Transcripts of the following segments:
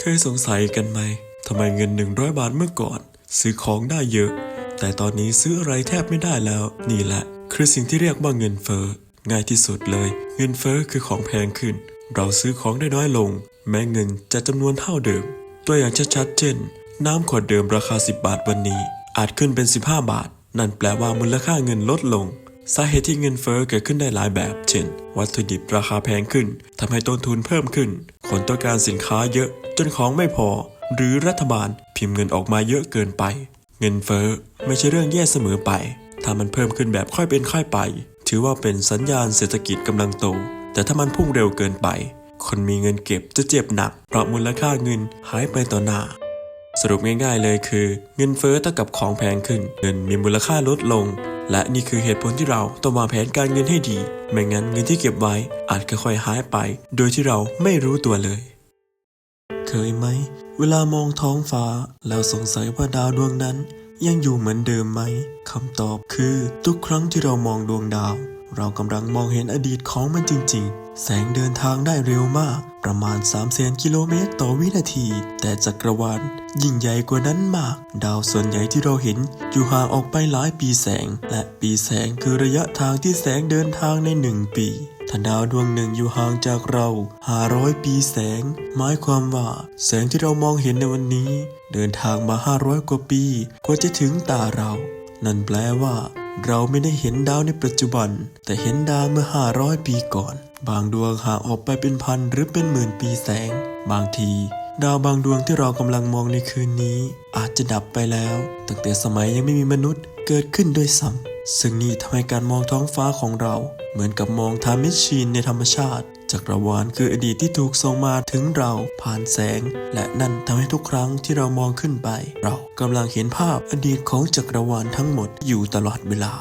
เคยสงสัยกันไหมทำไมเงิน 100 บาทเมื่อก่อน ซื้อของได้เยอะ แต่ตอนนี้ซื้ออะไรแทบไม่ได้แล้ว นี่แหละ คือสิ่งที่เรียกว่าเงินเฟ้อง่ายที่สุดเลย เงินเฟ้อคือของแพงขึ้น เราซื้อของได้น้อยลง แม้เงินจะจำนวนเท่าเดิม ตัวอย่างชัดๆเช่น น้ำขวดเดิมราคา 10 บาทวันนี้ อาจขึ้นเป็น 15 บาท นั่นแปลว่ามูลค่าเงินลดลง สาเหตุที่เงินเฟ้อเกิดขึ้นได้หลายแบบ เช่น วัตถุดิบราคาแพงขึ้นทำให้ต้นทุนเพิ่มขึ้น คนต้องการสินค้าเยอะ จนของไม่พอ หรือรัฐบาลพิมพ์เงินออกมาเยอะเกินไป เงินเฟ้อไม่ใช่เรื่องแย่เสมอไป ถ้ามันเพิ่มขึ้นแบบค่อยเป็นค่อยไป ถือว่าเป็นสัญญาณเศรษฐกิจกำลังโต แต่ถ้ามันพุ่งเร็วเกินไป คนมีเงินเก็บจะเจ็บหนัก เพราะมูลค่าเงินหายไปต่อหน้าสรุปง่ายๆเลยคือ เงินเฟ้อเท่ากับของแพงขึ้น เงินมีมูลค่าลดลง และนี่คือเหตุผลที่เราต้องวางแผนการเงินให้ดี ไม่งั้นเงินที่เก็บไว้อาจค่อยๆหายไป โดยที่เราไม่รู้ตัวเลย เคยไหม เวลามองท้องฟ้า แล้วสงสัยว่าดาวดวงนั้น ยังอยู่เหมือนเดิมไหมคำตอบคือทุกครั้งที่เรามองดวงดาว เรากำลังมองเห็นอดีตของมันจริง ๆ แสงเดินทางได้เร็วมาก ประมาณ3แสนกิโลเมตรต่อวินาที แต่จักรวาลยิ่งใหญ่กว่านั้นมาก ดาวส่วนใหญ่ที่เราเห็น อยู่ห่างออกไปหลายปีแสง และปีแสงคือระยะทางที่แสงเดินทางในหนึ่งปีถ้าดาวดวงหนึ่งอยู่ห่างจากเรา500 ปีแสง หมายความว่า แสงที่เรามองเห็นในวันนี้ เดินทางมา 500 กว่าปี กว่าจะถึงตาเรา นั่นแปลว่า เราไม่ได้เห็นดาวในปัจจุบัน แต่เห็นดาวเมื่อ 500 ปีก่อน บางดวงห่างออกไปเป็นพันหรือเป็นหมื่นปีแสง บางที ดาวบางดวงที่เรากำลังมองในคืนนี้ อาจจะดับไปแล้ว ตั้งแต่สมัยยังไม่มีมนุษย์เกิดขึ้นด้วยซ้ำซึ่งนี่ทำให้การมองท้องฟ้าของเรา เหมือนกับมองทามิชีนในธรรมชาติ จักรวาลคืออดีตที่ถูกส่งมาถึงเราผ่านแสง และนั่นทำให้ทุกครั้งที่เรามองขึ้นไป เรากำลังเห็นภาพอดีตของจักรวาลทั้งหมดอยู่ตลอดเวลา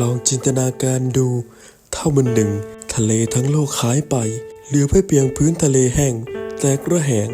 ลองจินตนาการดู ถ้าวันหนึ่ง ทะเลทั้งโลกหายไป เหลือเพียงพื้นทะเลแห้งแตกระแหง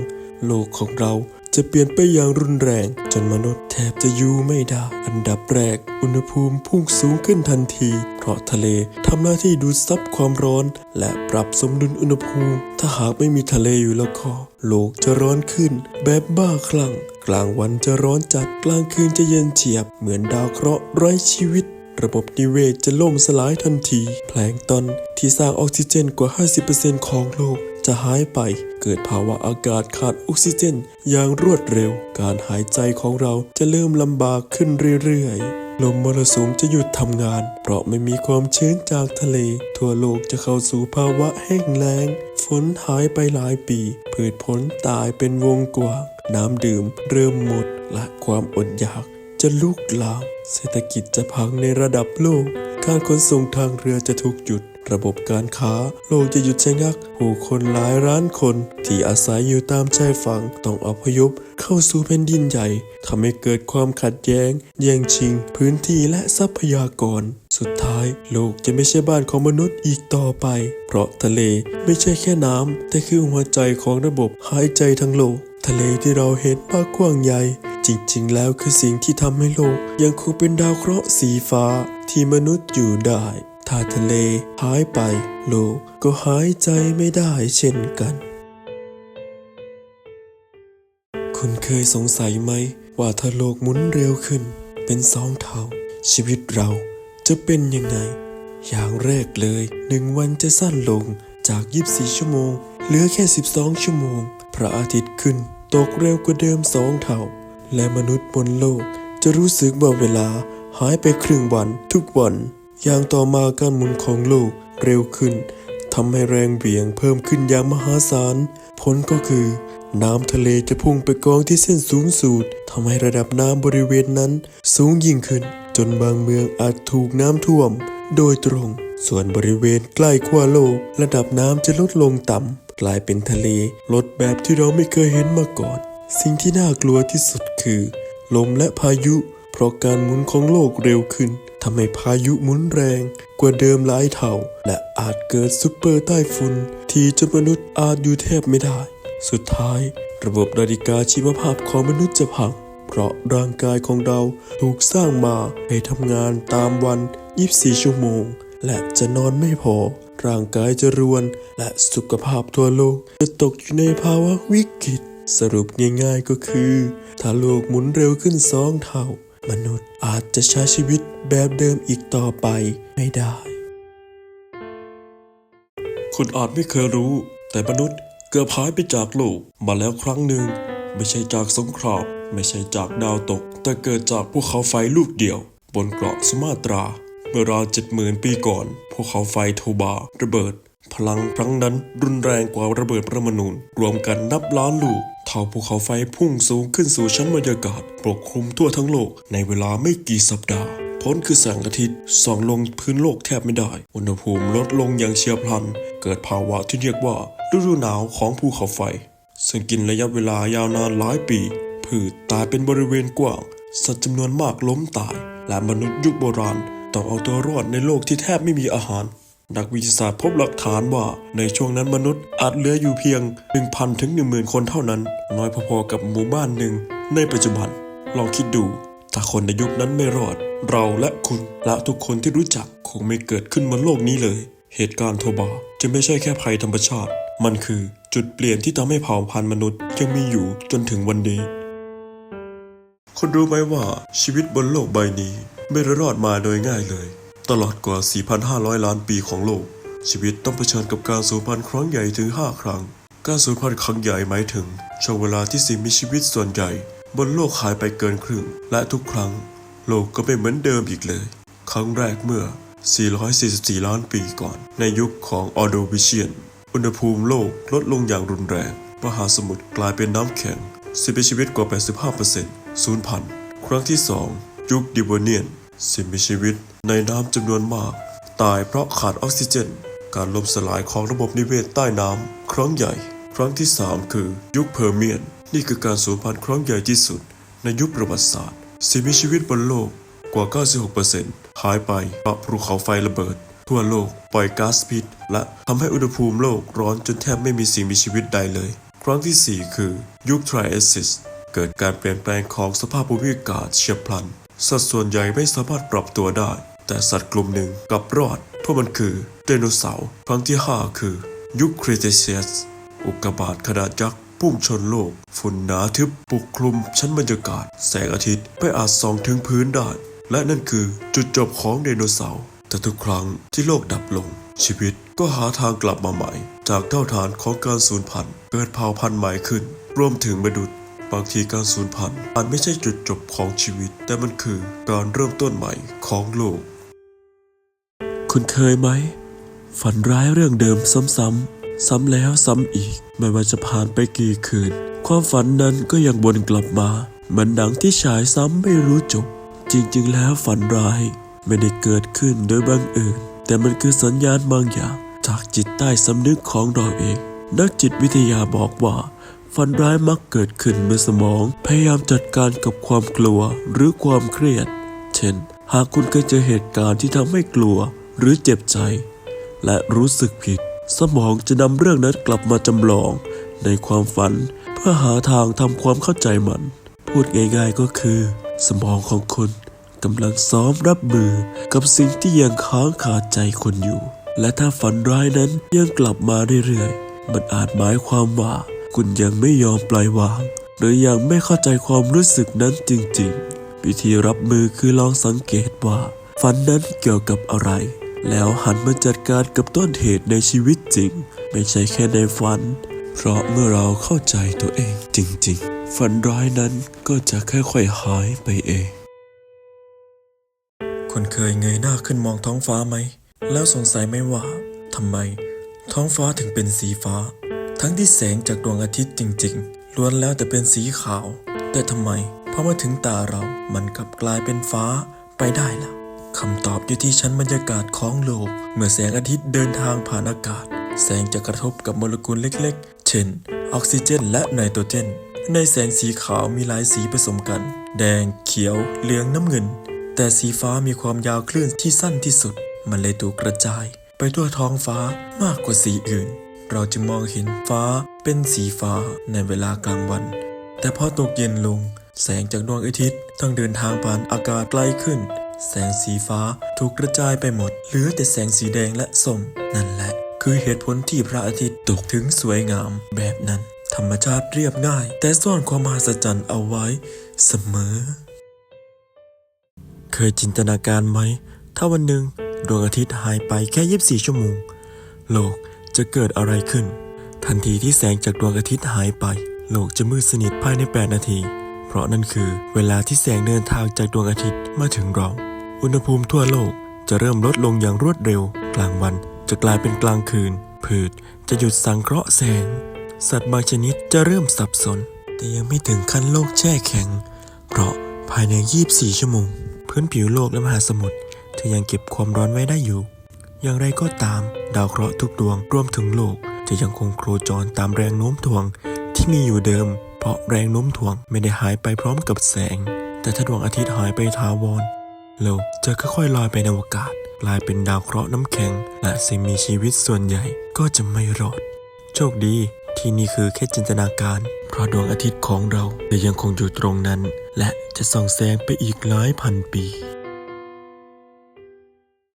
โลกของเรา จะเปลี่ยนไปอย่างรุนแรง จนมนุษย์แทบจะอยู่ไม่ได้ อันดับแรก อุณหภูมิพุ่งสูงขึ้นทันที เพราะทะเลทำหน้าที่ดูดซับความร้อน และปรับสมดุลอุณหภูมิ ถ้าหากไม่มีทะเลอยู่แล้วก็โลกจะร้อนขึ้น แบบบ้าคลั่ง กลางวันจะร้อนจัดกลางคืนจะเย็นเฉียบ เหมือนดาวเคราะห์ไร้ชีวิตระบบนิเวศจะล่มสลายทันที แพลงตอนที่สร้างออกซิเจนกว่า 50%ของโลก จะหายไป เกิดภาวะอากาศขาดออกซิเจน อย่างรวดเร็ว การหายใจของเราจะเริ่มลำบากขึ้นเรื่อยๆลมมรสุมจะหยุดทำงาน เพราะไม่มีความชื้นจากทะเล ทั่วโลกจะเข้าสู่ภาวะแห้งแล้ง ฝนหายไปหลายปี พืชผลตายเป็นวงกว้างน้ำดื่มเริ่มหมด และความอดอยากจะลุกลาม เศรษฐกิจจะพังในระดับโลก การขนส่งทางเรือจะถูกหยุด ระบบการค้า โลกจะหยุดชะงัก ผู้คนหลายล้านคน ที่อาศัยอยู่ตามชายฝั่งต้องอพยพเข้าสู่แผ่นดินใหญ่ทำให้เกิดความขัดแย้ง แย่งชิง พื้นที่และทรัพยากร สุดท้าย โลกจะไม่ใช่บ้านของมนุษย์อีกต่อไป เพราะทะเลไม่ใช่แค่น้ำแต่คือหัวใจของระบบหายใจทั้งโลก ทะเลที่เราเห็นว่ากว้างใหญ่จริงๆ แล้วคือสิ่งที่ทำให้โลกยังคงเป็นดาวเคราะห์สีฟ้าที่มนุษย์อยู่ได้ ถ้าทะเลหายไป โลกก็หายใจไม่ได้เช่นกัน คุณเคยสงสัยไหม ว่าถ้าโลกหมุนเร็วขึ้น เป็นสองเท่า ชีวิตเราจะเป็นยังไง อย่างแรกเลยหนึ่งวันจะสั้นลงจาก 24 ชั่วโมง เหลือแค่ 12 ชั่วโมง พระอาทิตย์ขึ้น ตกเร็วกว่าเดิมสองเท่า และมนุษย์บนโลกจะรู้สึกว่าเวลาหายไปครึ่งวันทุกวัน อย่างต่อมาการหมุนของโลกเร็วขึ้นทำให้แรงเบี่ยงเพิ่มขึ้นอย่างมหาศาล ผลก็คือ น้ำทะเลจะพุ่งไปกองที่เส้นสูงสุดทำให้ระดับน้ำบริเวณนั้นสูงยิ่งขึ้น จนบางเมืองอาจถูกน้ำท่วม โดยตรง ส่วนบริเวณใกล้ขั้วโลก ระดับน้ำจะลดลงต่ำกลายเป็นทะเลลดแบบที่เราไม่เคยเห็นมาก่อน สิ่งที่น่ากลัวที่สุดคือ ลมและพายุ เพราะการหมุนของโลกเร็วขึ้น ทำให้พายุหมุนแรงกว่าเดิมหลายเท่า และอาจเกิดซุปเปอร์ไต้ฝุ่นที่จนมนุษย์อาจอยู่แทบไม่ได้ สุดท้าย ระบบนาฬิกาชีวภาพของมนุษย์จะพัง เพราะร่างกายของเราถูกสร้างมาให้ทำงานตามวัน 24 ชั่วโมง และจะนอนไม่พอ ร่างกายจะรวน และสุขภาพทั่วโลกจะตกอยู่ในภาวะวิกฤต สรุปง่ายๆก็คือ ถ้าโลกหมุนเร็วขึ้นสองเท่า มนุษย์อาจจะใช้ชีวิตแบบเดิมอีกต่อไปไม่ได้ คุณอาจไม่เคยรู้ แต่มนุษย์เกือบหายไปจากโลกมาแล้วครั้งหนึ่ง ไม่ใช่จากสงครามไม่ใช่จากดาวตก แต่เกิดจากภูเขาไฟลูกเดียว บนเกาะสมาตรา เมื่อราวเจ็ดหมื่นปีก่อนภูเขาไฟโทบาระเบิด พลังครั้งนั้นรุนแรงกว่าระเบิดประมาณูรวมกันนับล้านลูก เท่าภูเขาไฟพุ่งสูงขึ้นสู่ชั้นบรรยากาศ ปกคลุมทั่วทั้งโลกในเวลาไม่กี่สัปดาห์ผลคือแสงอาทิตย์ส่องลงพื้นโลกแทบไม่ได้ อุณหภูมิลดลงอย่างเฉียบพลัน เกิดภาวะที่เรียกว่าฤดูหนาวของภูเขาไฟ ซึ่งกินระยะเวลายาวนานหลายปี พืชตายเป็นบริเวณกว้าง สัตว์จำนวนมากล้มตาย และมนุษย์ยุคโบราณต้องเอาตัวรอดในโลกที่แทบไม่มีอาหาร นักวิทยาศาสตร์พบหลักฐานว่าในช่วงนั้นมนุษย์อาจเหลืออยู่เพียง 1,000 ถึง 10,000 คนเท่านั้น น้อยพอๆกับหมู่บ้านหนึ่งในปัจจุบัน ลองคิดดู ถ้าคนในยุคนั้นไม่รอด เราและคุณและทุกคนที่รู้จักคงไม่เกิดขึ้นบนโลกนี้เลย เหตุการณ์โทบาจะไม่ใช่แค่ภัยธรรมชาติ มันคือจุดเปลี่ยนที่ทำให้เผ่าพันธุ์มนุษย์ยังมีอยู่จนถึงวันนี้คุณรู้ไหมว่าชีวิตบนโลกใบนี้ ไม่รอดมาโดยง่ายเลย ตลอดกว่า 4,500 ล้านปีของโลก ชีวิตต้องเผชิญกับการสูญพันธุ์ครั้งใหญ่ถึง 5 ครั้ง การสูญพันธุ์ครั้งใหญ่หมายถึง ช่วงเวลาที่สิ่งมีชีวิตส่วนใหญ่ บนโลกหายไปเกินครึ่ง และทุกครั้ง โลกก็ไม่เหมือนเดิมอีกเลย ครั้งแรกเมื่อ 444 ล้านปีก่อน ในยุคของออโดวิเชียน อุณหภูมิโลกลดลงอย่างรุนแรง มหาสมุทรกลายเป็นน้ำแข็งสิ่งมีชีวิตกว่า 85%สูญพันธุ์ครั้งที่ 2 ยุคดิวเนียน สิ่งมีชีวิตในน้ำจำนวนมาก ตายเพราะขาดออกซิเจน การล่มสลายของระบบนิเวศใต้น้ำครั้งใหญ่ ครั้งที่ 3 คือยุคเพอร์เมียน นี่คือการสูญพันธุ์ครั้งใหญ่ที่สุด ในยุคประวัติศาสตร์ สิ่งมีชีวิตบนโลกกว่า 96%หายไปเพราะภูเขาไฟระเบิด ทั่วโลกปล่อยก๊าซพิษ และทำให้อุณหภูมิโลกร้อนจนแทบไม่มีสิ่งมีชีวิตใดเลย ครั้งที่ 4 คือยุคไทรเอซิสเกิดการเปลี่ยนแปลงของสภาพภูมิอากาศเฉียบพลัน สัตว์ส่วนใหญ่ไม่สามารถปรับตัวได้ แต่สัตว์กลุ่มหนึ่งกลับรอดเพราะมันคือไดโนเสาร์ครั้งที่ 5 คือ ยุคครีเทเชียสอุกกาบาตขนาดยักษ์พุ่งชนโลก ฝุ่นหนาทึบปกคลุมชั้นบรรยากาศ แสงอาทิตย์ไม่อาจส่องถึงพื้นได้ และนั่นคือจุดจบของไดโนเสาร์แต่ทุกครั้งที่โลกดับลง ชีวิตก็หาทางกลับมาใหม่ จากเท่าฐานของการสูญพันธุ์เกิดเผ่าพันธุ์ใหม่ขึ้น รวมถึงมนุษย์ บางทีการสูญพันธุ์อาจไม่ใช่จุดจบของชีวิต แต่มันคือการเริ่มต้นใหม่ของโลก คุณเคยไหม ฝันร้ายเรื่องเดิมซ้ำๆ ซ้ำแล้วซ้ำอีก ไม่ว่าจะผ่านไปกี่คืน ความฝันนั้นก็ยังวนกลับมา เหมือนหนังที่ฉายซ้ำไม่รู้จบ จริงๆ แล้วฝันร้ายไม่ได้เกิดขึ้นโดยบังเอิญแต่มันคือสัญญาณบางอย่าง จากจิตใต้สำนึกของเราเอง นักจิตวิทยาบอกว่า ฝันร้ายมักเกิดขึ้นเมื่อสมอง พยายามจัดการกับความกลัวหรือความเครียด เช่น หากคุณเคยเจอเหตุการณ์ที่ทำให้กลัวหรือเจ็บใจ และรู้สึกผิด สมองจะนำเรื่องนั้นกลับมาจำลอง ในความฝัน เพื่อหาทางทำความเข้าใจมัน พูดง่ายๆก็คือ สมองของคุณกำลังซ้อมรับมือกับสิ่งที่ยังค้างคาใจคุณอยู่ และถ้าฝันร้ายนั้นยังกลับมาเรื่อยๆ มันอาจหมายความว่า คุณยังไม่ยอมปล่อยวาง หรือยังไม่เข้าใจความรู้สึกนั้นจริงๆ วิธีรับมือคือลองสังเกตว่า ฝันนั้นเกี่ยวกับอะไร แล้วหันมาจัดการกับต้นเหตุในชีวิตจริง ไม่ใช่แค่ในฝัน เพราะเมื่อเราเข้าใจตัวเองจริงๆ ฝันร้ายนั้นก็จะค่อยๆหายไปเอง คุณเคยเงยหน้าขึ้นมองท้องฟ้าไหม แล้วสงสัยไหมว่าทำไม ท้องฟ้าถึงเป็นสีฟ้า ทั้งที่แสงจากดวงอาทิตย์จริงๆ ล้วนแล้วแต่เป็นสีขาว แต่ทำไมพอมาถึงตาเรามันกลับกลายเป็นฟ้าไปได้ล่ะคำตอบอยู่ที่ชั้นบรรยากาศของโลก เมื่อแสงอาทิตย์เดินทางผ่านอากาศ แสงจะกระทบกับโมเลกุลเล็กๆ เช่น ออกซิเจน และไนโตรเจน ในแสงสีขาวมีหลายสีผสมกัน แดง เขียว เหลืองน้ำเงิน แต่สีฟ้ามีความยาวคลื่นที่สั้นที่สุด มันเลยถูกกระจาย ไปทั่วท้องฟ้ามากกว่าสีอื่น เราจึงมองเห็นฟ้าเป็นสีฟ้าในเวลากลางวัน แต่พอตกเย็นลง แสงจากดวงอาทิตย์ต้องเดินทางผ่านอากาศไกลขึ้น แสงสีฟ้าถูกกระจายไปหมด เหลือแต่แสงสีแดงและส้มนั่นแหละ คือเหตุผลที่พระอาทิตย์ตกถึงสวยงามแบบนั้น ธรรมชาติเรียบง่าย แต่ซ่อนความมหัศจรรย์เอาไว้เสมอ เคยจินตนาการไหม ถ้าวันหนึ่งดวงอาทิตย์หายไปแค่ 24 ชั่วโมง โลก จะเกิดอะไรขึ้น ทันทีที่แสงจากดวงอาทิตย์หายไป โลกจะมืดสนิทภายใน 8 นาที เพราะนั่นคือเวลาที่แสงเดินทางจากดวงอาทิตย์มาถึงเรา อุณหภูมิทั่วโลกจะเริ่มลดลงอย่างรวดเร็ว กลางวันจะกลายเป็นกลางคืน พืชจะหยุดสังเคราะห์แสง สัตว์บางชนิดจะเริ่มสับสน แต่ยังไม่ถึงขั้นโลกแช่แข็ง เพราะภายใน 24 ชั่วโมง พื้นผิวโลกและมหาสมุทรจะยังเก็บความร้อนไว้ได้อยู่ อย่างไรก็ตาม ดาวเคราะห์ทุกดวงรวมถึงโลก จะยังคงโคจรตามแรงโน้มถ่วงที่มีอยู่เดิม เพราะแรงโน้มถ่วงไม่ได้หายไปพร้อมกับแสง แต่ถ้าดวงอาทิตย์หายไปถาวรโลกจะค่อยๆลอยไปในอวกาศ กลายเป็นดาวเคราะห์น้ำแข็ง และสิ่งมีชีวิตส่วนใหญ่ก็จะไม่รอด โชคดีที่นี่คือแค่จินตนาการ เพราะดวงอาทิตย์ของเราจะยังคงอยู่ตรงนั้น และจะส่องแสงไปอีกหลายพันปี